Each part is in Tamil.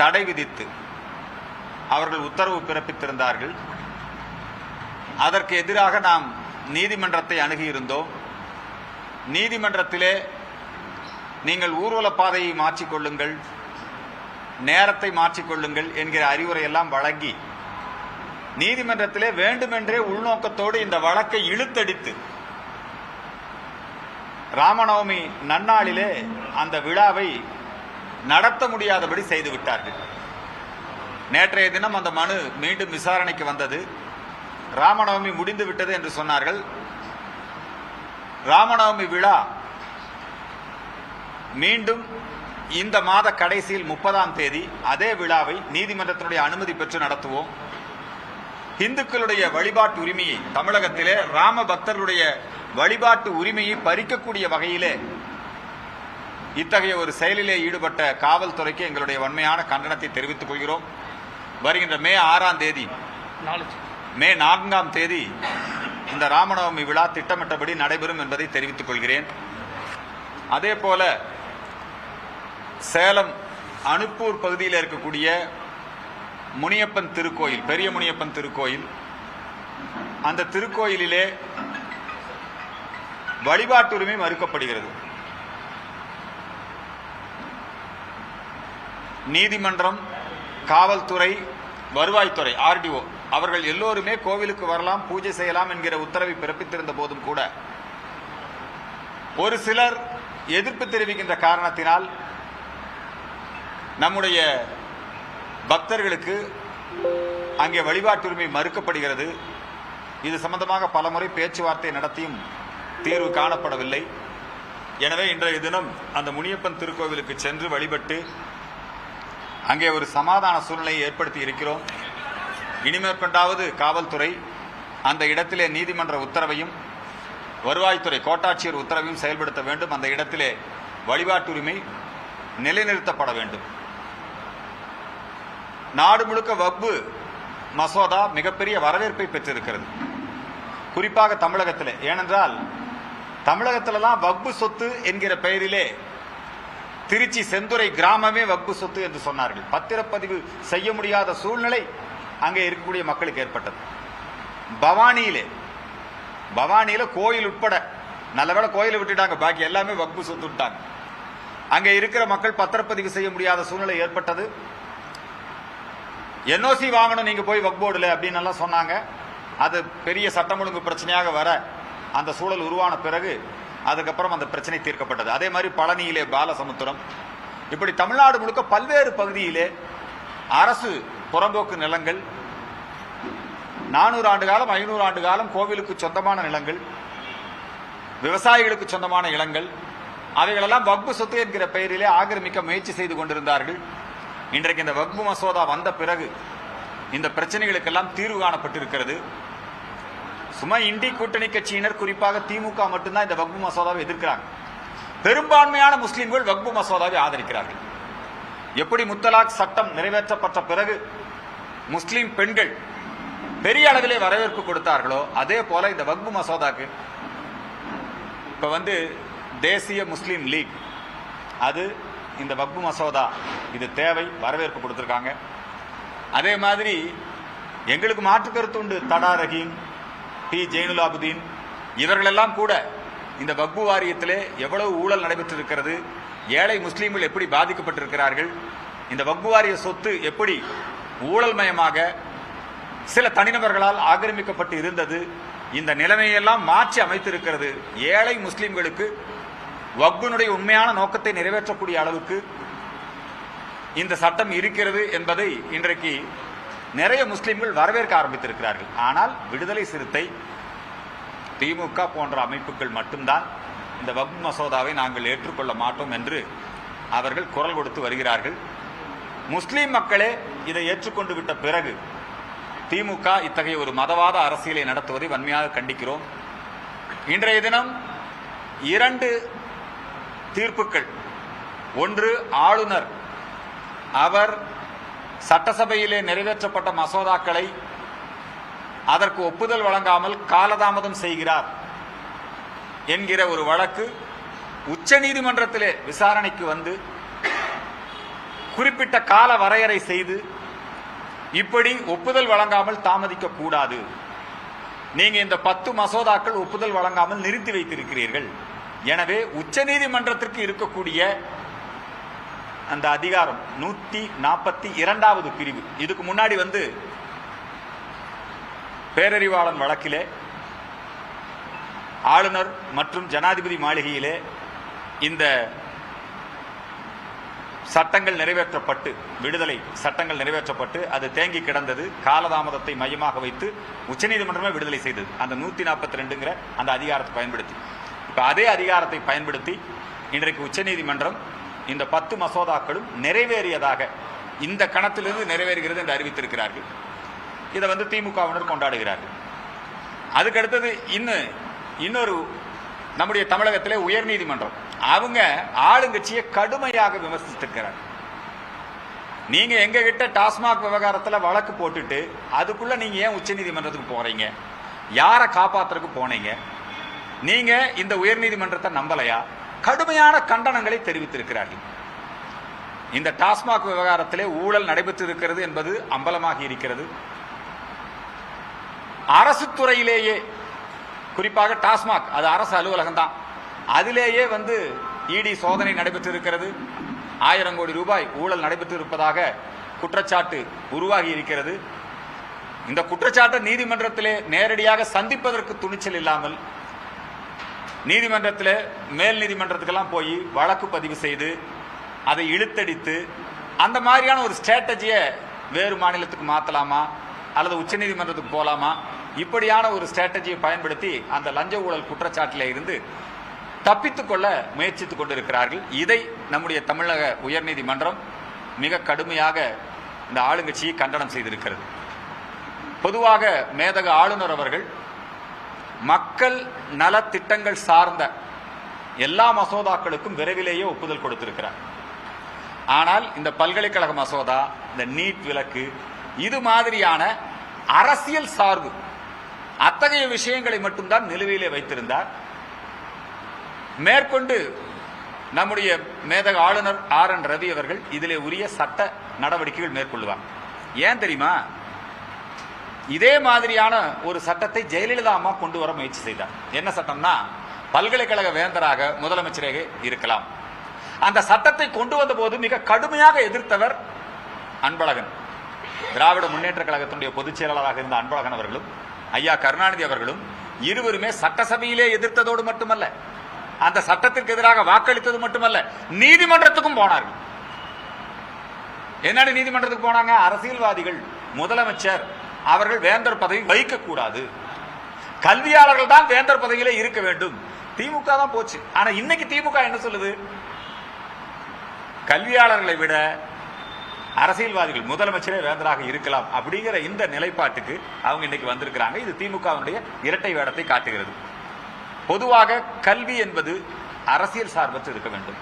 தடை விதித்து அவர்கள் உத்தரவு பிறப்பித்திருந்தார்கள். அதற்கு எதிராக நாம் நீதிமன்றத்தை அணுகியிருந்தோம். நீதிமன்றத்திலே நீங்கள் ஊர்வல பாதையை மாற்றிக்கொள்ளுங்கள் நேரத்தை மாற்றிக்கொள்ளுங்கள் என்கிற அறிவுரை எல்லாம் வழங்கி நீதிமன்றத்திலே வேண்டுமென்றே உள்நோக்கத்தோடு இந்த வழக்கை இழுத்தடித்து ராமநவமி நன்னாளிலே அந்த விழாவை நடத்த முடியாதபடி செய்து விட்டார்கள். நேற்றைய தினம் அந்த மனு மீண்டும் விசாரணைக்கு வந்தது. ராமநவமி முடிந்து விட்டது என்று சொன்னார்கள். ராமநவமி விழா மீண்டும் இந்த மாத கடைசியில் முப்பதாம் தேதி அதே விழாவை நீதிமன்றத்தினுடைய அனுமதி பெற்று நடத்துவோம். இந்துக்களுடைய வழிபாட்டு உரிமையை தமிழகத்திலே ராம பக்தர்களுடைய வழிபாட்டு உரிமையை பறிக்கக்கூடிய வகையிலே இத்தகைய ஒரு செயலிலே ஈடுபட்ட காவல்துறைக்கு எங்களுடைய வன்மையான கண்டனத்தை தெரிவித்துக் கொள்கிறோம். வருகின்ற மே ஆறாம் தேதி மே நான்காம் தேதி இந்த ராமநவமி விழா திட்டமிட்டபடி நடைபெறும் என்பதை தெரிவித்துக் கொள்கிறேன். அதே போல சேலம் அனுப்பூர் பகுதியில் இருக்கக்கூடிய முனியப்பன் திருக்கோயில் பெரிய முனியப்பன் திருக்கோயில் அந்த திருக்கோயிலிலே வழிபாட்டுரிமை மறுக்கப்படுகிறது. நீதிமன்றம் காவல்துறை வருவாய்த்துறை ஆர்டிஓ அவர்கள் எல்லோருமே கோவிலுக்கு வரலாம் பூஜை செய்யலாம் என்கிற உத்தரவை பிறப்பித்திருந்த போதும் கூட. ஒரு சிலர் எதிர்ப்பு தெரிவிக்கின்ற காரணத்தினால் நம்முடைய பக்தர்களுக்கு அங்கே வழிபாட்டுரிமை மறுக்கப்படுகிறது. இது சம்பந்தமாக பலமுறை பேச்சுவார்த்தை நடத்தியும் தீர்வு காணப்படவில்லை. எனவே இன்றைய தினம் அந்த முனியப்பன் திருக்கோவிலுக்கு சென்று வழிபட்டு அங்கே ஒரு சமாதான சூழ்நிலையை ஏற்படுத்தி இருக்கிறோம். இனிமேற்கொண்டாவது காவல்துறை அந்த இடத்திலே நீதிமன்ற உத்தரவையும் வருவாய்த்துறை கோட்டாட்சியர் உத்தரவையும் செயல்படுத்த வேண்டும். அந்த இடத்திலே வழிபாட்டுரிமை நிலைநிறுத்தப்பட வேண்டும். நாடு முழுக்க வப்பு மசோதா மிகப்பெரிய வரவேற்பை பெற்றிருக்கிறது. குறிப்பாக தமிழகத்தில். ஏனென்றால் தமிழகத்தில்தான் வப்பு சொத்து என்கிற பெயரிலே திருச்சி செந்துறை கிராமமே வக்பு சொத்து என்று சொன்னார்கள். பத்திரப்பதிவு செய்ய முடியாத சூழ்நிலை அங்கே இருக்கக்கூடிய மக்களுக்கு ஏற்பட்டது. பவானியிலே பவானியில கோயில் உட்பட நல்லவேளை கோயிலை விட்டுட்டாங்க பாக்கி எல்லாமே வக்பு சொத்து விட்டாங்க. அங்கே இருக்கிற மக்கள் பத்திரப்பதிவு செய்ய முடியாத சூழ்நிலை ஏற்பட்டது. என்ஓசி வாங்கணும் நீங்க போய் வக்போர்டுல அப்படின்னு எல்லாம் சொன்னாங்க. அது பெரிய சட்டம் ஒழுங்கு பிரச்சனையாக வர அந்த சூழல் உருவான பிறகு அதுக்கப்புறம் அந்த பிரச்சனை தீர்க்கப்பட்டது. அதே மாதிரி பழனியிலே பாலசமுத்திரம். இப்படி தமிழ்நாடு முழுக்க பல்வேறு பகுதியிலே அரசு புறம்போக்கு நிலங்கள் நானூறு ஆண்டு காலம் ஐநூறு ஆண்டு காலம் கோவிலுக்கு சொந்தமான நிலங்கள் விவசாயிகளுக்கு சொந்தமான இளங்கள் அவைகளெல்லாம் வக்பு சொத்து என்கிற பெயரிலே ஆக்கிரமிக்க முயற்சி செய்து கொண்டிருந்தார்கள். இன்றைக்கு இந்த வக்பு மசோதா வந்த பிறகு இந்த பிரச்சனைகளுக்கெல்லாம் தீர்வு காணப்பட்டிருக்கிறது. சும்மா இண்டி கூட்டணி கட்சியினர் குறிப்பாக திமுக மட்டும்தான் இந்த வக்பு மசோதாவை எதிர்க்கிறாங்க. பெரும்பான்மையான முஸ்லீம்கள் வக்பு மசோதாவை ஆதரிக்கிறார்கள். எப்படி முத்தலாக் சட்டம் நிறைவேற்றப்பட்ட பிறகு முஸ்லீம் பெண்கள் பெரிய அளவிலே வரவேற்பு கொடுத்தார்களோ அதே போல இந்த வக்பு மசோதாக்கு இப்ப வந்து தேசிய முஸ்லீம் லீக். அது இந்த வக்பு மசோதா இது தேவை வரவேற்பு கொடுத்துருக்காங்க. அதே மாதிரி எங்களுக்கு மாற்று கருத்து உண்டு தடா ரஹீம் டி ஜெயினுலாபுதீன் இவர்களெல்லாம் கூட இந்த வக்பு வாரியத்திலே எவ்வளவு ஊழல் நடைபெற்றிருக்கிறது ஏழை முஸ்லீம்கள் எப்படி பாதிக்கப்பட்டிருக்கிறார்கள் இந்த வக்பு வாரிய சொத்து எப்படி ஊழல்மயமாக சில தனிநபர்களால் ஆக்கிரமிக்கப்பட்டு இருந்தது இந்த நிலைமையெல்லாம் மாற்றி அமைத்திருக்கிறது. ஏழை முஸ்லீம்களுக்கு வக்புனுடைய உண்மையான நோக்கத்தை நிறைவேற்றக்கூடிய அளவுக்கு இந்த சட்டம் இருக்கிறது என்பதை இன்றைக்கு நிறைய முஸ்லிம்கள் வரவேற்க ஆரம்பித்திருக்கிறார்கள். ஆனால் விடுதலை சிறுத்தை திமுக போன்ற அமைப்புகள் மட்டும்தான் இந்த வக்பு மசோதாவை நாங்கள் ஏற்றுக்கொள்ள மாட்டோம் என்று அவர்கள் குரல் கொடுத்து வருகிறார்கள். முஸ்லீம் மக்களே இதை ஏற்றுக்கொண்டு விட்ட பிறகு திமுக இத்தகைய ஒரு மதவாத அரசியலை நடத்துவதை வன்மையாக கண்டிக்கிறோம். இன்றைய தினம் இரண்டு தீர்ப்புகள். ஒன்று ஆளுநர் அவர் சட்டசபையிலே நிறைவேற்றப்பட்ட மசோதாக்களை அதற்கு ஒப்புதல் வழங்காமல் காலதாமதம் செய்கிறார் என்கிற ஒரு வழக்கு உச்சநீதிமன்றத்திலே விசாரணைக்கு வந்து குறிப்பிட்ட கால வரையறை செய்து இப்படி ஒப்புதல் வழங்காமல் தாமதிக்க கூடாது. நீங்க இந்த பத்து மசோதாக்கள் ஒப்புதல் வழங்காமல் நிறுத்தி வைத்திருக்கிறீர்கள். எனவே உச்சநீதிமன்றத்திற்கு இருக்கக்கூடிய அந்த அதிகாரம் நூத்தி நாற்பத்தி இரண்டாவது பிரிவு. இதுக்கு முன்னாடி வந்து பேரறிவாளன் வழக்கிலே ஆளுநர் மற்றும் ஜனாதிபதி மாளிகையிலே இந்த சட்டங்கள் நிறைவேற்றப்பட்டு விடுதலை சட்டங்கள் நிறைவேற்றப்பட்டு அது தேங்கி கிடந்தது. காலதாமதத்தை மையமாக வைத்து உச்சநீதிமன்றமே விடுதலை செய்தது. அந்த நூத்தி நாற்பத்தி ரெண்டுங்கிற அந்த அதிகாரத்தை பயன்படுத்தி. இப்ப அதே அதிகாரத்தை பயன்படுத்தி இன்றைக்கு உச்சநீதிமன்றம் இந்த பத்து மசோதாக்களும் நிறைவேறியதாக இந்த கணத்திலிருந்து நிறைவேறுகிறது என்று அறிவித்திருக்கிறார்கள். இதை வந்து திமுகவினர் கொண்டாடுகிறார்கள். அதுக்கடுத்தது இன்னும் இன்னொரு நம்முடைய தமிழகத்திலே உயர்நீதிமன்றம் அவங்க ஆளுங்கட்சியை கடுமையாக விமர்சித்திருக்கிறார் நீங்க எங்க கிட்ட டாஸ்மாக் விவகாரத்தில் வழக்கு போட்டுட்டு அதுக்குள்ள நீங்க ஏன் உச்சநீதிமன்றத்துக்கு போறீங்க? யாரை காப்பாத்துறதுக்கு போனீங்க? நீங்க இந்த உயர்நீதிமன்றத்தை நம்பலையா? கடுமையான கண்டனங்களை தெரிவித்திருக்கிறார்கள். இந்த டாஸ்மாக் விவகாரத்திலே ஊழல் நடைபெற்றிருக்கிறது என்பது அம்பலமாகி இருக்கிறது. அரசு துறையிலேயே குறிப்பாக டாஸ்மாக் அது அரசு அலுவலகம் தான் அதிலேயே வந்து இடி சோதனை நடைபெற்றிருக்கிறது. ஆயிரம் கோடி ரூபாய் ஊழல் நடைபெற்று இருப்பதாக குற்றச்சாட்டு உருவாகி இருக்கிறது. இந்த குற்றச்சாட்டை நீதிமன்றத்திலே நேரடியாக சந்திப்பதற்கு துணிச்சல் இல்லாமல் நீதிமன்றத்தில் மேல் நீதிமன்றத்துக்கெல்லாம் போய் வழக்கு பதிவு செய்து அதை இழுத்தடித்து அந்த மாதிரியான ஒரு ஸ்ட்ராட்டஜியை வேறு மாநிலத்துக்கு மாற்றலாமா அல்லது உச்சநீதிமன்றத்துக்கு போகலாமா இப்படியான ஒரு ஸ்ட்ராட்டஜியை பயன்படுத்தி அந்த லஞ்ச ஊழல் குற்றச்சாட்டில் இருந்து தப்பித்துக்கொள்ள முயற்சித்து முயற்சித்துக் கொண்டிருக்கிறார்கள். இதை நம்முடைய தமிழக உயர்நீதிமன்றம் மிக கடுமையாக இந்த ஆளுங்கட்சியை கண்டனம் செய்திருக்கிறது. பொதுவாக மேதக ஆளுநர் அவர்கள் மக்கள் நலத்திட்டங்கள் சார்ந்த எல்லா மசோதாக்களுக்கும் விரைவிலேயே ஒப்புதல் கொடுத்திருக்கிறார். ஆனால் இந்த பல்கலைக்கழக மசோதா இந்த நீட் விலக்கு இது மாதிரியான அரசியல் சார்பு அத்தகைய விஷயங்களை மட்டும்தான் நிலுவையிலே வைத்திருந்தார். மேற்கொண்டு நம்முடைய மேதக ஆளுநர் ஆர் என் ரவி அவர்கள் இதிலே உரிய சட்ட நடவடிக்கைகள் மேற்கொள்வார். ஏன் தெரியுமா? இதே மாதிரியான ஒரு சட்டத்தை ஜெயலலிதா அம்மா கொண்டு வர முயற்சி செய்தார். என்ன சட்டம்னா பல்கலைக்கழக வேந்தராக முதலமைச்சராக இருக்கலாம். அந்த சட்டத்தை கொண்டு வந்த போது மிக கடுமையாக எதிர்த்தவர் அன்பழகன். திராவிட முன்னேற்ற கழகத்தினுடைய பொதுச் செயலாளராக இருந்த அன்பழகன் அவர்களும் ஐயா கருணாநிதி அவர்களும் இருவருமே சட்டசபையிலே எதிர்த்ததோடு மட்டுமல்ல அந்த சட்டத்திற்கு எதிராக வாக்களித்தது மட்டுமல்ல நீதிமன்றத்துக்கும் போனார்கள். என்னடி நீதிமன்றத்துக்கு போனாங்க? அரசியல்வாதிகள் முதலமைச்சர் அவர்கள் வேந்தர் பதவி வைக்கக்கூடாது கல்வியாளர்கள் தான் வேந்தர் பதவியிலே இருக்க வேண்டும். திமுக தான் போச்சு. ஆனா இன்னைக்கு திமுக என்ன சொல்லுது? கல்வியாளர்களை விட அரசியல்வாதிகள் முதலமைச்சரே வேந்தராக இருக்கலாம் அப்படிங்கிற இந்த நிலைப்பாட்டுக்கு அவங்க இன்னைக்கு வந்திருக்கிறாங்க. இது திமுகவினுடைய இரட்டை வேடத்தை காட்டுகிறது. பொதுவாக கல்வி என்பது அரசியல் சார்பற்று இருக்க வேண்டும்.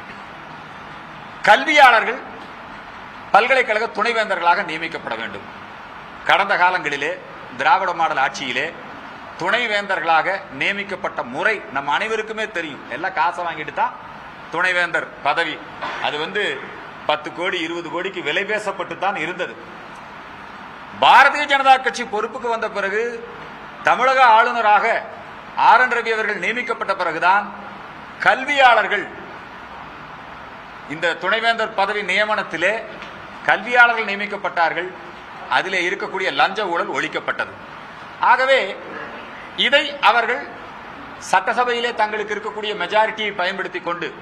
கல்வியாளர்கள் பல்கலைக்கழக துணைவேந்தர்களாக நியமிக்கப்பட வேண்டும். கடந்த காலங்களிலே திராவிட மாடல் ஆட்சியிலே துணைவேந்தர்களாக நியமிக்கப்பட்ட முறை நம்ம அனைவருக்குமே தெரியும். எல்லாம் காசை வாங்கிட்டு தான் துணைவேந்தர் பதவி. அது வந்து பத்து கோடி இருபது கோடிக்கு விலை பேசப்பட்டு தான் இருந்தது. பாரதிய ஜனதா கட்சி பொறுப்புக்கு வந்த பிறகு தமிழக ஆளுநராக ஆர் என் ரவி அவர்கள் நியமிக்கப்பட்ட பிறகுதான் கல்வியாளர்கள் இந்த துணைவேந்தர் பதவி நியமனத்திலே கல்வியாளர்கள் நியமிக்கப்பட்டார்கள். அதில் இருக்கக்கூடிய லஞ்ச ஊழல் ஒழிக்கப்பட்டது. ஆகவே இதை அவர்கள் சட்டசபையிலே தங்களுக்கு இருக்கக்கூடிய மெஜாரிட்டியை பயன்படுத்தி கொண்டு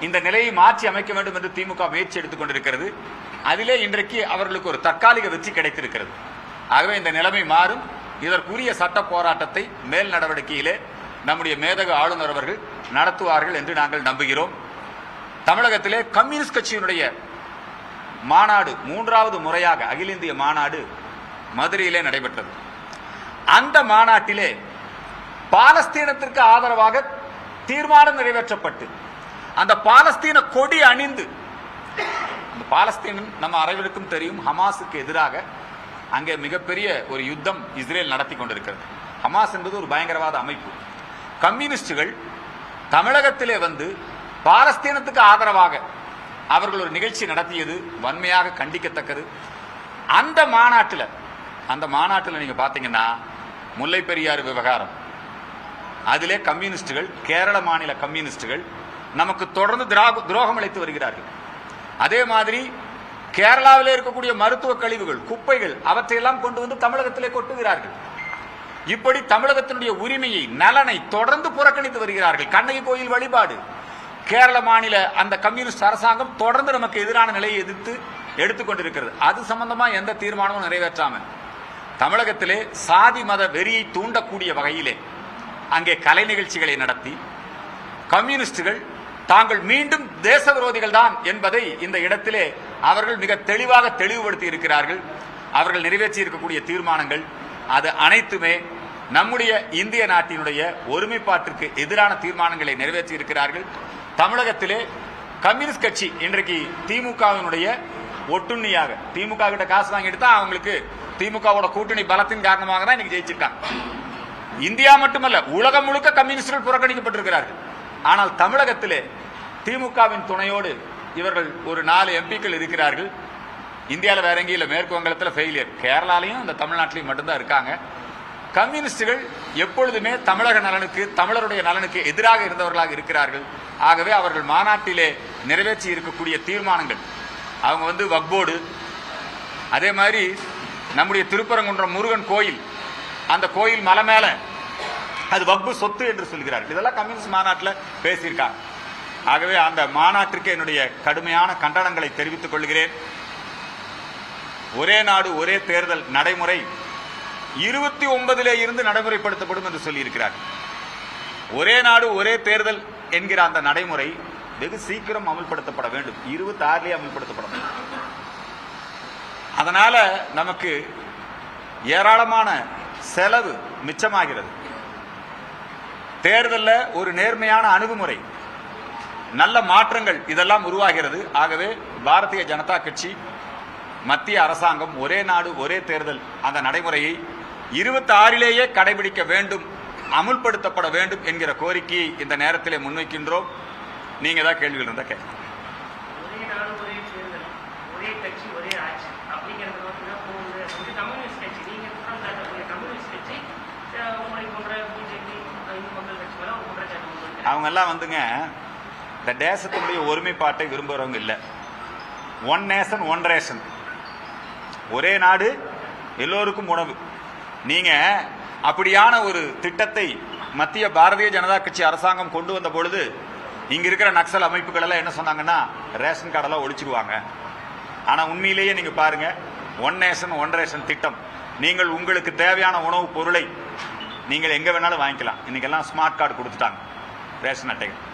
இந்த நிலையை மாற்றி அமைக்க வேண்டும் என்று திமுக முயற்சி எடுத்துக் கொண்டிருக்கிறது. அதிலே இன்றைக்கு அவர்களுக்கு ஒரு தற்காலிக வெற்றி கிடைத்திருக்கிறது. ஆகவே இந்த நிலைமை மாறும். இதற்குரிய சட்ட போராட்டத்தை மேல் நடவடிக்கையிலே நம்முடைய மேதக ஆளுநர் அவர்கள் நடத்துவார்கள் என்று நாங்கள் நம்புகிறோம். தமிழகத்திலே கம்யூனிஸ்ட் கட்சியினுடைய மாநாடு மூன்றாவது முறையாக அகில இந்திய மாநாடு மதுரையிலே நடைபெற்றது. அந்த மாநாட்டிலே பாலஸ்தீனத்திற்கு ஆதரவாக தீர்மானம் நிறைவேற்றப்பட்டு அந்த பாலஸ்தீன கொடி அணிந்து இந்த பாலஸ்தீனம் நம்ம அனைவருக்கும் தெரியும் ஹமாஸுக்கு எதிராக அங்கே மிகப்பெரிய ஒரு யுத்தம் இஸ்ரேல் நடத்தி கொண்டிருக்கிறது. ஹமாஸ் என்பது ஒரு பயங்கரவாத அமைப்பு. கம்யூனிஸ்டுகள் தமிழகத்திலே வந்து பாலஸ்தீனத்துக்கு ஆதரவாக அவர்கள் ஒரு நிகழ்ச்சி நடத்தியது வன்மையாக கண்டிக்கத்தக்கது. அந்த மாநாட்டில் அந்த மாநாட்டில் நீங்கள் பார்த்தீங்கன்னா முல்லை பெரியாறு விவகாரம். அதிலே கம்யூனிஸ்டுகள் கேரள மாநில கம்யூனிஸ்டுகள் நமக்கு தொடர்ந்து திராக துரோகம் அளித்து வருகிறார்கள். அதே மாதிரி கேரளாவிலே இருக்கக்கூடிய மருத்துவ கழிவுகள் குப்பைகள் அவற்றையெல்லாம் கொண்டு வந்து தமிழகத்திலே கொட்டுகிறார்கள். இப்படி தமிழகத்தினுடைய உரிமையை நலனை தொடர்ந்து புறக்கணித்து வருகிறார்கள். கண்ணகி கோயில் வழிபாடு. கேரள மாநில அந்த கம்யூனிஸ்ட் அரசாங்கம் தொடர்ந்து நமக்கு எதிரான நிலையை எதிர்த்து எடுத்துக்கொண்டிருக்கிறது அது சம்பந்தமா எந்த தீர்மானமும் நிறைவேற்றாம தமிழகத்திலே சாதி மத வெறியை தூண்டக்கூடிய வகையிலே அங்கே கலை நிகழ்ச்சிகளை நடத்தி கம்யூனிஸ்டுகள் தாங்கள் மீண்டும் தேச விரோதிகள் தான் என்பதை இந்த இடத்திலே அவர்கள் மிக தெளிவாக தெளிவுபடுத்தி இருக்கிறார்கள். அவர்கள் நிறைவேற்றி இருக்கக்கூடிய தீர்மானங்கள் அது அனைத்துமே நம்முடைய இந்திய நாட்டினுடைய ஒருமைப்பாட்டிற்கு எதிரான தீர்மானங்களை நிறைவேற்றி இருக்கிறார்கள். தமிழகத்திலே கம்யூனிஸ்ட் கட்சி இன்றைக்கு திமுகவினுடைய ஒட்டுண்ணியாக திமுக கிட்ட காசு வாங்கிட்டு தான் அவங்களுக்கு திமுகவோட கூட்டணி பலத்தின் காரணமாக தான் இன்னைக்கு ஜெயிச்சிருக்காங்க. இந்தியா மட்டுமல்ல உலகம் முழுக்க கம்யூனிஸ்டுகள் புறக்கணிக்கப்பட்டிருக்கிறார்கள். ஆனால் தமிழகத்திலே திமுகவின் துணையோடு இவர்கள் ஒரு நாலு எம்பிக்கள் இருக்கிறார்கள். இந்தியாவில் வேற எங்கேயும் இல்லை மேற்கு வங்கத்தில் ஃபெயிலியர் கேரளாலையும் இந்த தமிழ்நாட்டிலையும் மட்டும்தான் இருக்காங்க. கம்யூனிஸ்டுகள் எப்பொழுதுமே தமிழக நலனுக்கு தமிழருடைய நலனுக்கு எதிராக இருந்தவர்களாக இருக்கிறார்கள். ஆகவே அவர்கள் மாநாட்டிலே நிறைவேற்றி இருக்கக்கூடிய தீர்மானங்கள். அவங்க வந்து வக்போர்டு. அதே மாதிரி நம்முடைய திருப்பரங்குன்றம் முருகன் கோயில். அந்த கோயில் மலை மேலே அது வக்பு சொத்து என்று சொல்கிறார்கள். இதெல்லாம் கம்யூனிஸ்ட் மாநாட்டில் பேசியிருக்காங்க. ஆகவே அந்த மாநாட்டிற்கு என்னுடைய கடுமையான கண்டனங்களை தெரிவித்துக் கொள்கிறேன். ஒரே நாடு ஒரே தேர்தல் நடைமுறை. இருபத்தி ஒன்பதிலே இருந்து நடைமுறைப்படுத்தப்படும் என்று சொல்லியிருக்கிறார். ஒரே நாடு ஒரே தேர்தல் என்கிற அந்த நடைமுறை வெகு சீக்கிரம் அமல்படுத்தப்பட வேண்டும். இருபத்தி ஆறுலேயே அமல்படுத்தப்படும் அதனால நமக்கு ஏராளமான செலவு மிச்சமாகிறது. தேர்தலில் ஒரு நேர்மையான அணுகுமுறை நல்ல மாற்றங்கள் இதெல்லாம் உருவாகிறது. ஆகவே பாரதிய ஜனதா கட்சி மத்திய அரசாங்கம் ஒரே நாடு ஒரே தேர்தல் அந்த நடைமுறையை இருபத்தி ஆறிலேயே கடைபிடிக்க வேண்டும் அமுல்படுத்தப்பட வேண்டும் என்கிற கோரிக்கையை இந்த நேரத்திலே முன்வைக்கின்றோம். நீங்க தான் கேள்விகள் இருந்தா கேட்க ஒரே நாடு ஒரே தேர்தல் ஒரே கட்சி ஒரே ஆட்சி அப்படிங்கிறது நோக்கி தான் போகுது. வந்து கம்யூனிஸ்ட் கட்சி நீங்க குற்றம் சாட்டக்கூடிய கம்யூனிஸ்ட் கட்சி அஹ், உங்களை போன்ற பிஜேபி இந்து மக்கள் கட்சி மேல ஒரு குற்றச்சாட்டு முன்வைக்கிறாங்க. அவங்க எல்லாம் வந்துங்க இந்த தேசத்தினுடைய ஒருமைப்பாட்டை விரும்புறவங்க இல்ல. ஒன் நேஷன் ஒன் ரேஷன் ஒரே நாடு எல்லோருக்கும் உணவு. நீங்க அப்படியான ஒரு திட்டத்தை மத்திய பாரதிய ஜனதா கட்சி அரசாங்கம் கொண்டு வந்த பொழுது இங்க இருக்கிற நக்சல் அமைப்புகள் எல்லாம் என்ன சொன்னாங்கன்னா ரேஷன் கார்டெல்லாம் ஒழிச்சிருவாங்க. ஆனா உண்மையிலேயே நீங்க பாருங்க ஒன் நேஷன் ஒன் ரேஷன் திட்டம். நீங்கள் உங்களுக்கு தேவையான உணவுப் பொருளை நீங்கள் எங்க வேணாலும் வாங்கிக்கலாம். இன்னைக்கெல்லாம் ஸ்மார்ட் கார்டு கொடுத்துட்டாங்க ரேஷன் அட்டைகள்.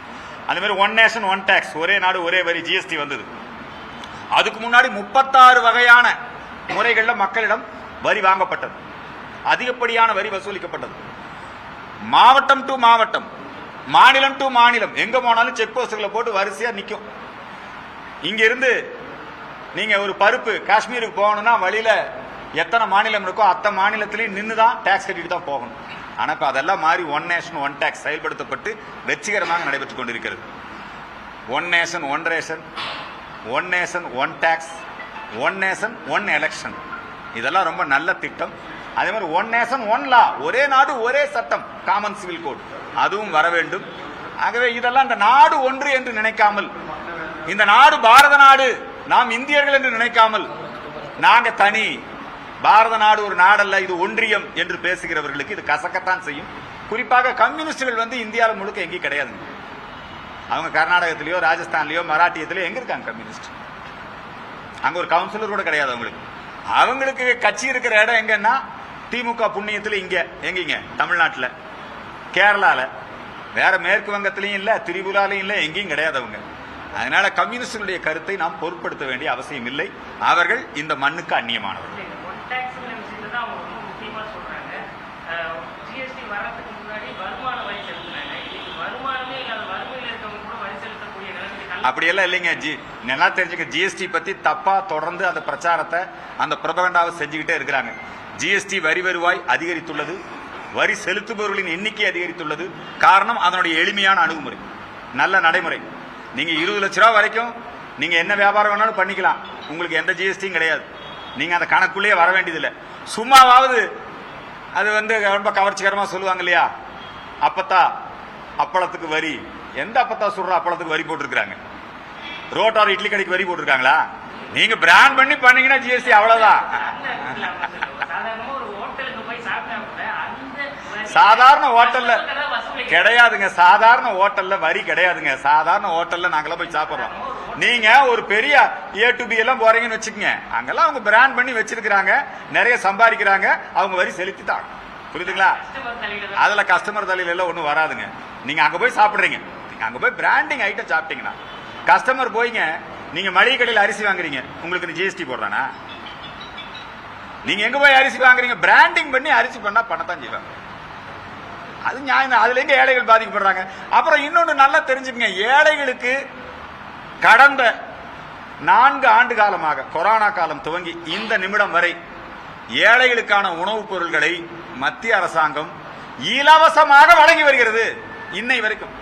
அந்த மாதிரி ஒன் நேஷன் ஒன் டேக்ஸ் ஒரே நாடு ஒரே வரி ஜிஎஸ்டி வந்தது. அதுக்கு முன்னாடி முப்பத்தாறு வகையான முறைகளில் மக்களிடம் வரி வாங்கப்பட்டது. அதிகப்படியான வரி வசூலிக்கப்பட்டது. மாவட்டம் டு மாவட்டம் மாநிலம் டு மாநிலம் எங்க போனாலும் செக் போஸ்டுகளை போட்டு வரிசையா நிற்கும் இங்க இருந்து நீங்க ஒரு பருப்பு காஷ்மீருக்கு போகணும்னா வழியில எத்தனை மாநிலம் இருக்கோ அத்தனை மாநிலத்திலையும் நின்று தான் டேக்ஸ் கட்டிட்டு தான் போகணும். ஆனால் இப்போ அதெல்லாம் மாறி ஒன் நேஷன் ஒன் டேக்ஸ் செயல்படுத்தப்பட்டு வெற்றிகரமாக நடைபெற்று கொண்டிருக்கிறது. One nation one ration one nation one tax one nation one election இதெல்லாம் ரொம்ப நல்ல திட்டம். அதே மாதிரி ஒன் நேஷன் ஒன் லா ஒரே நாடு ஒரே சட்டம். காமன் சிவில் கோட் அதுவும் வர வேண்டும். ஆகவே இதெல்லாம் இந்த நாடு ஒன்று என்று நினைக்காமல் இந்த நாடு பாரத நாடு நாம் இந்தியர்கள் என்று நினைக்காமல் நாங்க தனி. பாரத நாடு ஒரு நாடல்ல இது ஒன்றியம் என்று பேசுகிறவர்களுக்கு இது கசக்கத்தான் செய்யும். குறிப்பாக கம்யூனிஸ்டுகள் வந்து இந்தியாவில் முழுக்க எங்கேயும் கிடையாது. அவங்க கர்நாடகத்திலேயோ ராஜஸ்தான்லயோ மராட்டியத்திலயோ எங்க இருக்காங்க கம்யூனிஸ்ட்? அங்க ஒரு கவுன்சிலர் கூட கிடையாது அவங்களுக்கு. அவங்களுக்கு கட்சி இருக்கிற இடம் எங்கன்னா திமுக புண்ணியத்துல இங்க எங்கீங்க? தமிழ்நாட்டுல. கேரளால. வேற மேற்கு வங்கத்திலையும் இல்ல திரிபுராலையும் இல்ல எங்கேயும் கிடையாது அவங்க. அதனால கம்யூனிஸ்டுடைய கருத்தை நாம் பொருட்படுத்த வேண்டிய அவசியம் இல்லை. அவர்கள் இந்த மண்ணுக்கு அந்நியமானவர்கள் அப்படியெல்லாம் இல்லைங்க ஜி. நல்லா தெரிஞ்சுக்க ஜிஎஸ்டி பத்தி தப்பா தொடர்ந்து அந்த பிரச்சாரத்தை அந்த பிரபகண்டாவை செஞ்சுக்கிட்டே இருக்கிறாங்க. ஜிஎஸ்டி வரி வருவாய் அதிகரித்துள்ளது. வரி செலுத்துபவர்களின் எண்ணிக்கை அதிகரித்துள்ளது. காரணம் அதனுடைய எளிமையான அணுகுமுறை. நல்ல நடைமுறை. நீங்கள் இருபது லட்ச ரூபா வரைக்கும் நீங்கள் என்ன வியாபாரம் வேணாலும் பண்ணிக்கலாம். உங்களுக்கு எந்த ஜிஎஸ்டியும் கிடையாது. நீங்கள் அந்த கணக்குள்ளேயே வர வேண்டியதில்லை. சும்மாவாவது அது வந்து ரொம்ப கவர்ச்சிகரமாக சொல்லுவாங்க இல்லையா? அப்பத்தா அப்பளத்துக்கு வரி. எந்த அப்பத்தா சொல்கிற அப்பளத்துக்கு வரி போட்டிருக்கிறாங்க. ரோட்டார் இட்லி கடைக்கு வரி போட்டிருக்காங்களா? நீங்க பிராண்ட் பண்ணி பண்ணீங்கன்னா ஜிஎஸ்டி அவ்வளவுதான். சாதாரண ஹோட்டல்ல கிடையாதுங்க. சாதாரண ஹோட்டல்ல வரி கிடையாதுங்க. சாதாரண ஹோட்டல்ல நாங்களாம் போய் சாப்பிடுறோம். நீங்க ஒரு பெரிய ஏ டு பி எல்லாம் போறீங்கன்னு வச்சுக்கோங்க. அங்கெல்லாம் அவங்க பிராண்ட் பண்ணி வச்சிருக்கிறாங்க. நிறைய சம்பாதிக்கிறாங்க. அவங்க வரி செலுத்திட்டாங்க. புரியுதுங்களா? அதுல கஸ்டமர் தலையில எல்லாம் ஒண்ணும் வராதுங்க. நீங்க அங்க போய் சாப்பிடுறீங்க. நீங்க அங்க போய் பிராண்டிங் ஐட்டம் சாப்பிட்டீங்கன்னா கஸ்டமர் போய்ங்க. நீங்க மளிகை கடையில் அரிசி வாங்குறீங்க உங்களுக்கு ஜிஎஸ்டி போடுறானா? நீங்க எங்க போய் அரிசி வாங்குறீங்க? பிராண்டிங் பண்ணி அரிசி பண்ணா பண்ணத்தான் செய்வாங்க. அது நியாயம் தான். அதுல எங்க ஏழைகள் பாதிக்கப்படுறாங்க? அப்புறம் இன்னொன்று நல்லா தெரிஞ்சுக்கங்க. ஏழைகளுக்கு கடந்த நான்கு ஆண்டு காலமாக கொரோனா காலம் துவங்கி இந்த நிமிடம் வரை ஏழைகளுக்கான உணவுப் பொருள்களை மத்திய அரசாங்கம் இலவசமாக வழங்கி வருகிறது. இன்னை வரைக்கும்.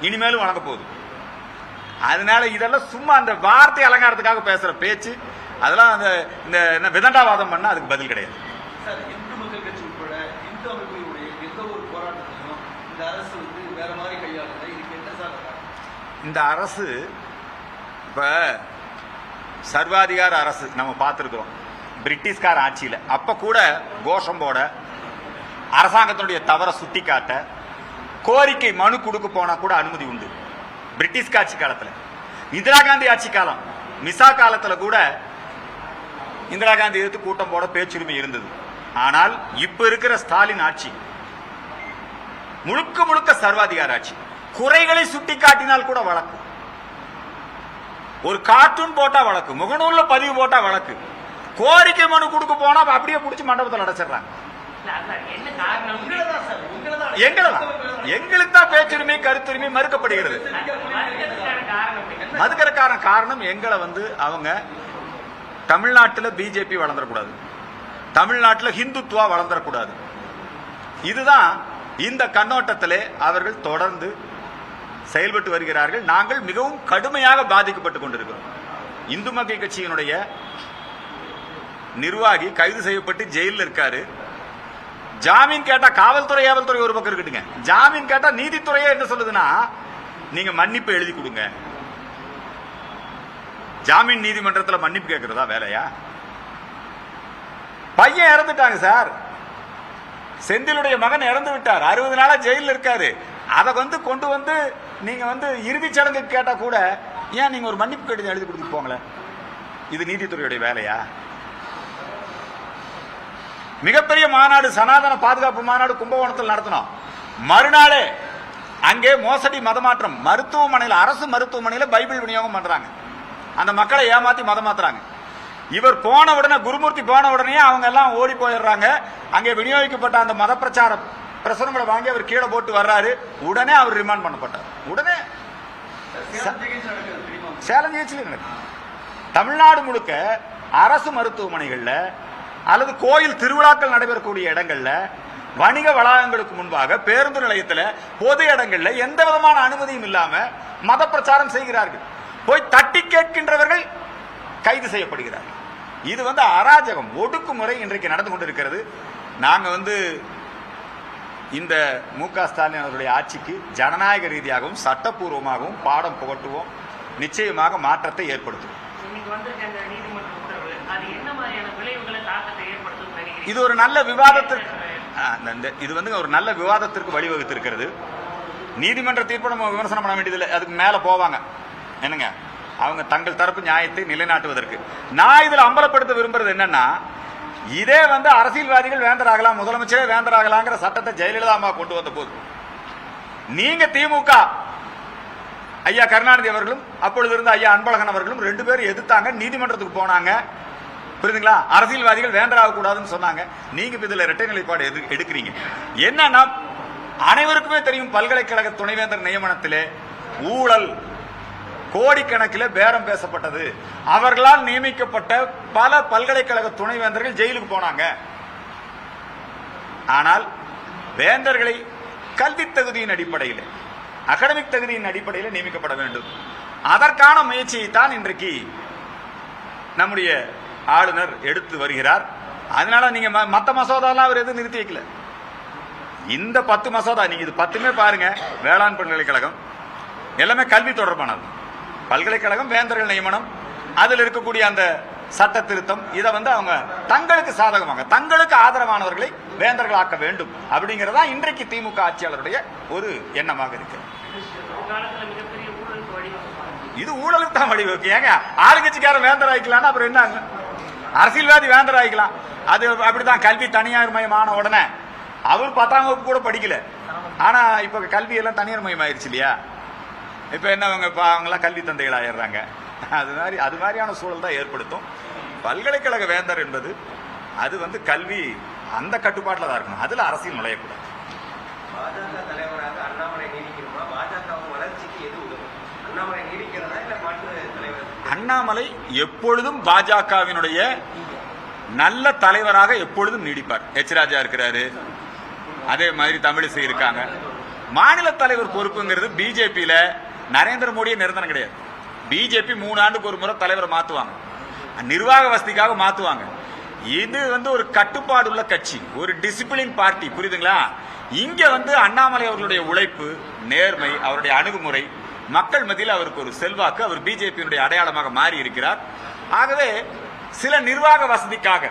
இனிமேலும் வழங்க போகுது. அதனால இதெல்லாம் சும்மா அந்த வார்த்தை அலங்காரத்துக்காக பேசுற பேச்சு அதெல்லாம் அந்த இந்த என்ன விதண்டாவாதம் பண்ணா அதுக்கு பதில் கிடையாது. இந்து அரசு இப்ப சர்வாதிகார அரசு நம்ம பார்த்துருக்கிறோம். பிரிட்டிஷ்கார ஆட்சியில. அப்ப கூட கோஷம் போட அரசாங்கத்தினுடைய தவற சுட்டி காட்ட கோரிக்கை மனு கொடுக்க போனா கூட அனுமதி உண்டு. பிரிட்டிஷ் ஆட்சி காலத்துல. இந்திரா காந்தி ஆட்சி காலம். மிசா காலத்துல கூட இந்திரா காந்தி எதிர்த்து கூட்டம் போட பேச்சுரிமை இருந்தது. ஆனால் இப்ப இருக்கிற ஸ்டாலின் ஆட்சி முழுக்க முழுக்க சர்வாதிகார ஆட்சி குறைகளை சுட்டி காட்டினால் கூட வழக்கு. ஒரு கார்ட்டூன் போட்டா வழக்கு முகநூல்ல பதிவு போட்டா வழக்கு. கோரிக்கை மனு கொடுக்க போனா அப்படியே புடிச்சு மண்டபத்தில் அடைச்சிடுறாங்க. இல்ல, எங்களுக்கு தான் பேச்சுரிமை கருத்துரிமை மறுக்கப்படுகிறது. மறுக்கிறதுக்கான காரணம் காரணம் எங்களை வந்து அவங்க தமிழ்நாட்டில் பிஜேபி வளர்ந்துடக்கூடாது தமிழ்நாட்டில் ஹிந்துத்துவா வளர்ந்துடக்கூடாது இதுதான் இந்த கண்ணோட்டத்திலே அவர்கள் தொடர்ந்து செயல்பட்டு வருகிறார்கள். நாங்கள் மிகவும் கடுமையாக பாதிக்கப்பட்டு கொண்டிருக்கிறோம். இந்து மக்கள் கட்சியினுடைய நிர்வாகி கைது செய்யப்பட்டு ஜெயிலில் இருக்காரு. ஜாமீன் கேட்டா காவல்துறை ஏவல்துறை ஒரு பக்கம் இருக்கட்டுங்க. ஜாமீன் கேட்டா நீதித்துறையே என்ன சொல்லுதுன்னா நீங்க மன்னிப்பு எழுதி கொடுங்க. ஜாமீன் நீதிமன்றத்தில் மன்னிப்பு கேட்கறதா வேலையா? பையன் இறந்துட்டாங்க சார். செந்திலுடைய மகன் இறந்து விட்டார். அறுபது நாளா ஜெயிலில் இருக்காரு. அதை வந்து கொண்டு வந்து நீங்க வந்து இறுதிச் சடங்கு கேட்டா கூட ஏன் நீங்க ஒரு மன்னிப்பு கடிதம் எழுதி கொடுத்துட்டு போங்களேன்? இது நீதித்துறையுடைய வேலையா? மிகப்பெரிய மாநாடு சனாதன பாதுகாப்பு மாநாடு கும்பகோணத்தில் நடத்தினோம். மறுநாளே அங்கே மோசடி மதமாற்றம் மருத்துவமனையில் அரசு மருத்துவமனையில் பைபிள் விநியோகம் பண்றாங்க. அந்த மக்களை ஏமாத்தி மதம் இவர் போன உடனே குருமூர்த்தி போன உடனே அவங்க எல்லாம் ஓடி போயிடுறாங்க. அங்கே விநியோகிக்கப்பட்ட அந்த மத பிரச்சார பிரசனங்களை வாங்கி அவர் கீழே போட்டு வர்றாரு. உடனே அவர் ரிமாண்ட் பண்ணப்பட்டார். உடனே சேலம் ஜெயிச்சு தமிழ்நாடு முழுக்க அரசு மருத்துவமனைகளில் அல்லது கோயில் திருவிழாக்கள் நடைபெறக்கூடிய இடங்கள்ல வணிக வளாகங்களுக்கு முன்பாக பேருந்து நிலையத்தில் பொது இடங்கள்ல எந்த விதமான அனுமதியும் இல்லாம மத பிரச்சாரம் செய்கிறார்கள். போய் தட்டி கேட்கின்றவர்கள் கைது செய்யப்படுகிறார்கள். இது வந்து அராஜகம் ஒடுக்குமுறை இன்றைக்கு நடந்து கொண்டிருக்கிறது. நாங்கள் வந்து இந்த மு க ஸ்டாலின் அவர்களுடைய ஆட்சிக்கு ஜனநாயக ரீதியாகவும் சட்டப்பூர்வமாகவும் பாடம் புகட்டுவோம். நிச்சயமாக மாற்றத்தை ஏற்படுத்துவோம். இது ஒரு நல்ல விவாதத்திற்கு ஆ, இது வந்து ஒரு நல்ல விவாதத்திற்கு வழிவகுத்திருக்கிறது. நீதிமன்ற தீர்ப்பு நம்ம விமர்சனம் பண்ண வேண்டியதில்லை. அதுக்கு மேலே போவாங்க. என்னங்க? அவங்க தங்கள் தரப்பு நியாயத்தை நிலைநாட்டுவதற்கு. நான் இதில் அம்பலப்படுத்த விரும்புறது என்னன்னா இதே வந்து அரசியல்வாதிகள் வேந்தராகலாம் முதலமைச்சரே வேந்தராகலாங்கிற சட்டத்தை ஜெயலலிதா அம்மா கொண்டு வந்த போது. நீங்க திமுக ஐயா கருணாநிதி அவர்களும் அப்பொழுது இருந்த ஐயா அன்பழகன் அவர்களும் ரெண்டு பேரும் எதிர்த்தாங்க நீதிமன்றத்துக்கு போனாங்க. புரியுதுங்களா? அரசியல்வாதிகள் வேந்தராக கூடாதுன்னு சொன்னாங்க. நீங்க இதுல இரட்டை நிலைப்பாடு எது- எடுக்கிறீங்க. என்னன்னா அனைவருக்குமே தெரியும் பல்கலைக்கழக துணைவேந்தர் நியமனத்திலே ஊழல் கோடிக்கணக்கில் பேரம் பேசப்பட்டது. அவர்களால் நியமிக்கப்பட்ட பல பல்கலைக்கழக துணைவேந்தர்கள் ஜெயிலுக்கு போனாங்க. ஆனால் வேந்தர்களை கல்வி தகுதியின் அடிப்படையில் அகடமிக் தகுதியின் அடிப்படையில் நியமிக்கப்பட வேண்டும். அதற்கான முயற்சியை தான் இன்றைக்கு நம்முடைய ஆளுநர் எடுத்து வருகிறார். அதனால நீங்க ம- மத்த மசோதாலாம் அவர் எதுவும் நிறுத்தி வைக்கல. இந்த பத்து மசோதா நீங்க இது பத்துமே பாருங்க வேளாண் பல்கலைக்கழகம். எல்லாமே கல்வி தொடர்பானது. பல்கலைக்கழகம் வேந்தர்கள் நியமனம் அதில் இருக்கக்கூடிய அந்த சட்ட திருத்தம் இதை வந்து அவங்க தங்களுக்கு சாதகமாக தங்களுக்கு ஆதரவானவர்களை வேந்தர்கள் ஆக்க வேண்டும் அப்படிங்கிறதா இன்றைக்கு திமுக ஆட்சியாளருடைய ஒரு எண்ணமாக இருக்கு. இது ஊழலுக்கு தான் வழிவகுக்கு ஏங்க ஆளுங்கட்சிக்காரன் வேந்தர் ஆயிக்கலாம்னா அப்புறம் என்ன அரசியல்வாதி வேந்தர் ஆகிக்கலாம். அது அப்படிதான் கல்வி தனியார் மயமான உடனே. அவர் பத்தாம் வகுப்பு கூட படிக்கல. ஆனா இப்ப கல்வி எல்லாம் தனியார் மயம் இல்லையா? இப்ப என்ன அவங்க அவங்கெல்லாம் கல்வி தந்தைகள் ஆயிடுறாங்க அது மாதிரி அது மாதிரியான சூழல் தான் ஏற்படுத்தும். பல்கலைக்கழக வேந்தர் என்பது அது வந்து கல்வி அந்த கட்டுப்பாட்டில் தான் இருக்கணும். அதில் அரசியல் நுழையக்கூடாது பாஜக தலைவராக அண்ணாமலை நீடிக்கணுமா பாஜக வளர்ச்சிக்கு எது உதவும் அண்ணாமலை நீடிக்கிறதா இல்ல மாற்று தலைவர் அண்ணாமலை எப்பொழுதும் பாஜகவினுடைய நல்ல தலைவராக எப்பொழுதும் நீடிப்பார். எச் ராஜா இருக்கிறாரு. அதே மாதிரி தமிழிசை இருக்காங்க. மாநில தலைவர் பொறுப்புங்கிறது பிஜேபியில நரேந்திர மோடியே நிரந்தரம் கிடையாது. பிஜேபி மூணு ஆண்டுக்கு ஒரு முறை தலைவரை மாத்துவாங்க. நிர்வாக வசதிக்காக மாத்துவாங்க. இது வந்து ஒரு கட்டுப்பாடு உள்ள கட்சி. ஒரு டிசிப்ளின் பார்ட்டி புரியுதுங்களா? இங்க வந்து அண்ணாமலை அவர்களுடைய உழைப்பு நேர்மை அவருடைய அணுகுமுறை மக்கள் மத்தியில் அவருக்கு ஒரு செல்வாக்கு அவர் பிஜேபியினுடைய அடையாளமாக மாறி இருக்கிறார் ஆகவே சில நிர்வாக வசதிக்காக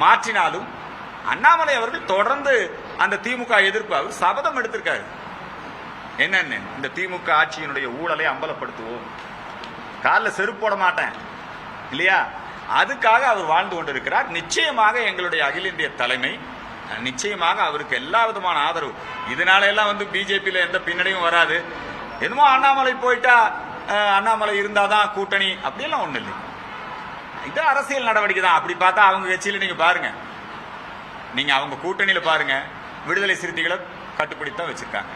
மாற்றினாலும் அண்ணாமலை அவர்கள் தொடர்ந்து அந்த திமுக எதிர்ப்பு அவர் சபதம் எடுத்திருக்காரு. என்னென்ன இந்த திமுக ஆட்சியினுடைய ஊழலை அம்பலப்படுத்துவோம். காலில் செருப்பு போட மாட்டேன். இல்லையா? அதுக்காக அவர் வாழ்ந்து கொண்டிருக்கிறார். நிச்சயமாக எங்களுடைய அகில இந்திய தலைமை நிச்சயமாக அவருக்கு எல்லா விதமான ஆதரவு. இதனால எல்லாம் வந்து பிஜேபியில் எந்த பின்னடையும் வராது. என்னமோ அண்ணாமலை போயிட்டா அண்ணாமலை அண்ணாமலை இருந்தாதான் கூட்டணி அப்படியெல்லாம் ஒண்ணு இல்லை. இது அரசியல் நடவடிக்கை தான். அப்படி பார்த்தா அவங்க கட்சியில நீங்க பாருங்க. நீங்க அவங்க கூட்டணியில பாருங்க. விடுதலை சிறுத்தைகளை கட்டுப்பிடித்தான் வச்சிருக்காங்க.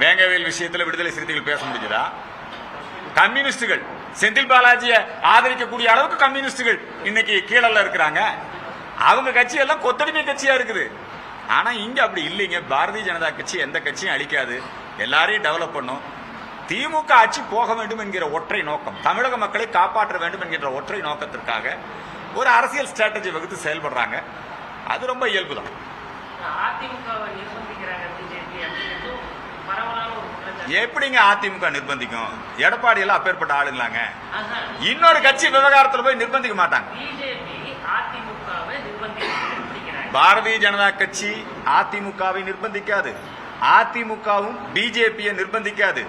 வேங்கவேல் விஷயத்துல விடுதலை சிறுத்தைகள் பேச முடிஞ்சதா? கம்யூனிஸ்டுகள் செந்தில் பாலாஜியை ஆதரிக்கக்கூடிய அளவுக்கு கம்யூனிஸ்டுகள் இன்னைக்கு கீழல்ல இருக்கிறாங்க. அவங்க கட்சி எல்லாம் கொத்தடிமை கட்சியா இருக்குது. ஆனா இங்க அப்படி இல்லைங்க. பாரதிய ஜனதா கட்சி எந்த கட்சியும் அழிக்காது. எல்லாரையும் டெவலப் பண்ணும். திமுக ஆட்சி போக வேண்டும் என்கிற ஒற்றை நோக்கம். தமிழக மக்களை காப்பாற்ற வேண்டும் என்கின்ற ஒற்றை நோக்கத்திற்காக ஒரு அரசியல் ஸ்ட்ராட்டஜி வகுத்து செயல்படுறாங்க. அது ரொம்ப ஒரு குற்றச்சாட்டு. எப்படிங்க அதிமுக நிர்பந்திக்கும்? எடப்பாடி எல்லாம் அப்பேற்பட்ட ஆளுங்களாங்க. இன்னொரு கட்சி விவகாரத்துல போய் நிர்பந்திக்க மாட்டாங்க. பாரதிய ஜனதா கட்சி அதிமுகவை நிர்பந்திக்காது. அதிமுகவும் பிஜேபியை நிர்பந்திக்காது.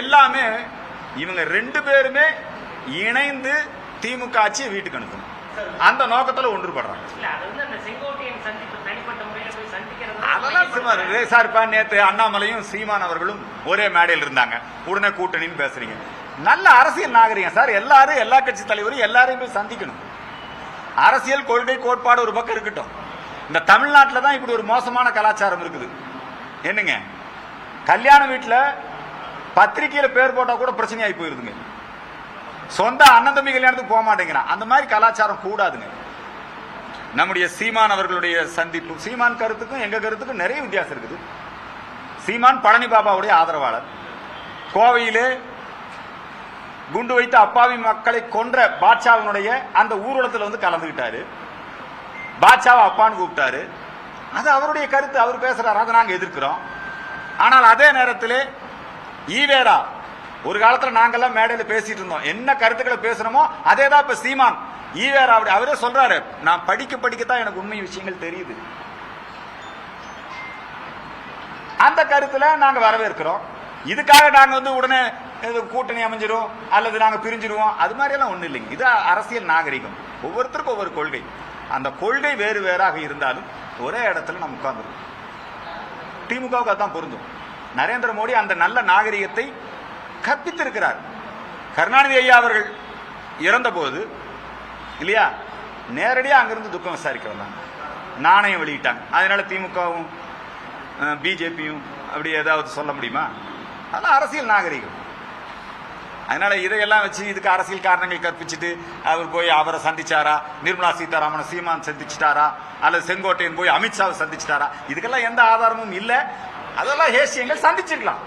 எல்லாமே இவங்க ரெண்டு பேருமே இணைந்து திமுக ஆட்சியை வீட்டுக்கு அனுப்பணும். அந்த நோக்கத்துல ஒன்றுபடுறாங்க. அதெல்லாம் சும்மா இருக்கு. சார் இப்ப நேத்து அண்ணாமலையும் சீமான் அவர்களும் ஒரே மேடையில் இருந்தாங்க. உடனே கூட்டணின்னு பேசுறீங்க. நல்ல அரசியல் நாகரிகம் சார். எல்லாரும் எல்லா கட்சி தலைவரும் எல்லாரையும் போய் சந்திக்கணும். அரசியல் கொள்கை கோட்பாடு ஒரு பக்கம் இருக்கட்டும். இந்த தமிழ்நாட்டில் தான் இப்படி ஒரு மோசமான கலாச்சாரம் இருக்குது. என்னங்க? கல்யாண வீட்டில் பத்திரிகையில் பேர் போட்டால் கூட பிரச்சனையாகி போயிருதுங்க. சொந்த அண்ணன் தம்பி கல்யாணத்துக்கு போக மாட்டேங்கிறான் அந்த மாதிரி கலாச்சாரம் கூடாதுங்க. நம்முடைய சீமான் அவர்களுடைய சந்திப்பு சீமான் கருத்துக்கும் எங்க கருத்துக்கும் நிறைய வித்தியாசம் இருக்குது. சீமான் பழனி பாபாவுடைய ஆதரவாளர். கோவையிலே குண்டு வைத்து அப்பாவி மக்களை கொன்ற பாட்ஷாவினுடைய அந்த ஊர்வலத்தில் வந்து கலந்துக்கிட்டாரு பாட்ஷாவை அப்பான்னு கூப்பிட்டாரு. அது அவருடைய கருத்து அவர் பேசுறாரு அதை நாங்கள் எதிர்க்கிறோம். ஆனால் அதே நேரத்தில் ஈவேரா ஒரு காலத்தில் நாங்கள்லாம் மேடையில் பேசிட்டு இருந்தோம். என்ன கருத்துக்களை பேசுறோமோ அதே தான் இப்போ சீமான். ஈவேரா அப்படி அவரே சொல்றாரு நான் படிக்க படிக்கத்தான் எனக்கு உண்மை விஷயங்கள் தெரியுது. அந்த கருத்துல நாங்க வரவேற்கிறோம். இதுக்காக நாங்க வந்து உடனே இது கூட்டணி அமைஞ்சிரும் அல்லது நாங்க பிரிஞ்சிருவோம். அது மாதிரி எல்லாம் ஒண்ணு இல்லைங்க. இது அரசியல் நாகரிகம். ஒவ்வொருத்தருக்கும் ஒவ்வொரு கொள்கை. அந்த கொள்கை வேறு வேறாக இருந்தாலும் ஒரே இடத்துல நம்ம உட்கார்ந்துருக்கோம். திமுகவுக்கு அதுதான் பொருந்தும். நரேந்திர மோடி அந்த நல்ல நாகரிகத்தை கற்பித்திருக்கிறார். கருணாநிதி ஐயா அவர்கள் இறந்தபோது இல்லையா நேரடியாக அங்கிருந்து துக்கம் விசாரிக்க வந்தாங்க நாணயம் வெளியிட்டாங்க. அதனால திமுகவும் பிஜேபியும் அப்படி ஏதாவது சொல்ல முடியுமா? அதெல்லாம் அரசியல் நாகரிகம். அதனால இதையெல்லாம் வச்சு இதுக்கு அரசியல் காரணங்கள் கற்பிச்சுட்டு அவர் போய் அவரை சந்திச்சாரா? நிர்மலா சீதாராமனை சீமான் சந்திச்சிட்டாரா? அல்லது செங்கோட்டையன் போய் அமித்ஷாவை சந்திச்சிட்டாரா? இதுக்கெல்லாம் எந்த ஆதாரமும் இல்லை. அதெல்லாம் ஹேசியங்கள் சந்திச்சிருக்கலாம்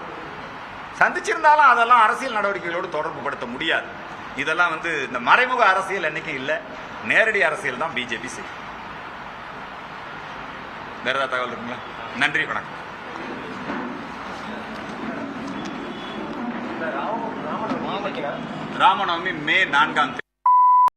சந்திச்சிருந்தாலும் அதெல்லாம் அரசியல் நடவடிக்கைகளோடு தொடர்பு படுத்த முடியாது. இதெல்லாம் வந்து இந்த மறைமுக அரசியல் என்னைக்கும் இல்லை. நேரடி அரசியல் தான் பிஜேபி செய்யும். வேற ஏதாவது தகவல் இருக்குங்களா? நன்றி வணக்கம். ராம ராமநவமி மே நான்காம் தேதி.